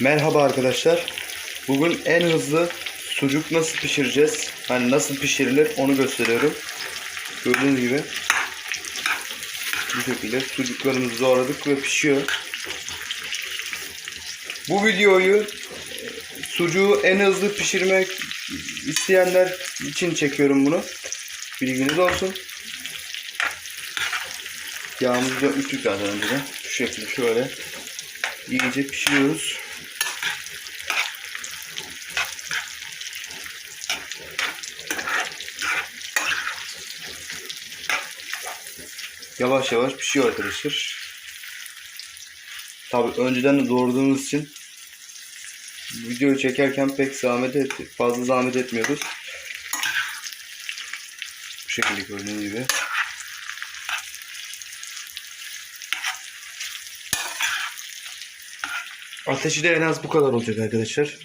Merhaba arkadaşlar. Bugün en hızlı sucuk nasıl pişireceğiz? Hani nasıl pişirilir onu gösteriyorum. Gördüğünüz gibi bu şekilde sucuklarımızı doğradık ve pişiyor. Bu videoyu e, sucuğu en hızlı pişirmek isteyenler için çekiyorum bunu. Bilginiz olsun. Yağımızı dökmüştük zaten önceden. Şu şekilde şöyle iyice pişiriyoruz. Yavaş yavaş pişiyor arkadaşlar. Tabi önceden de doğradığımız için videoyu çekerken pek zahmet et, fazla zahmet etmiyoruz. Bu şekilde gördüğünüz gibi. Ateşi de en az bu kadar olacak arkadaşlar.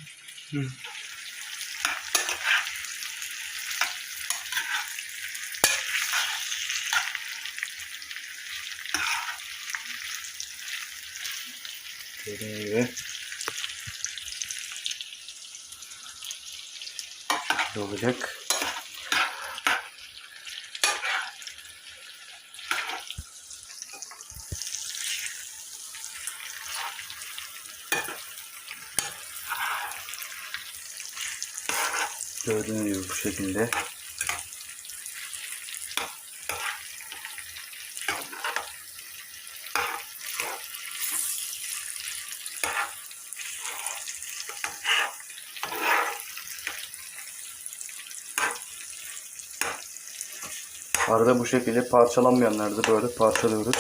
Gördüğünüz gibi. Şöyle. Gördüğünüz gibi bu şekilde. Arada bu şekilde parçalanmayanları da böyle parçalıyoruz.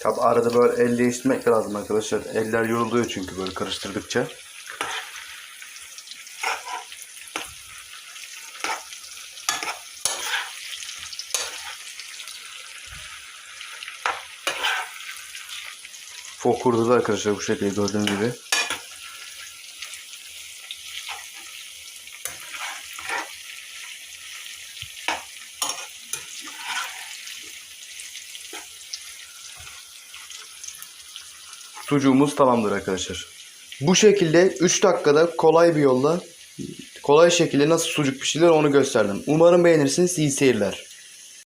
Tabi arada böyle el değiştirmek lazım arkadaşlar. Eller yoruluyor çünkü böyle karıştırdıkça. Fokurdu da arkadaşlar bu şekilde gördüğünüz gibi. Sucuğumuz tamamdır arkadaşlar. Bu şekilde 3 dakikada kolay bir yolla kolay şekilde nasıl sucuk pişirilir onu gösterdim. Umarım beğenirsiniz. İyi seyirler.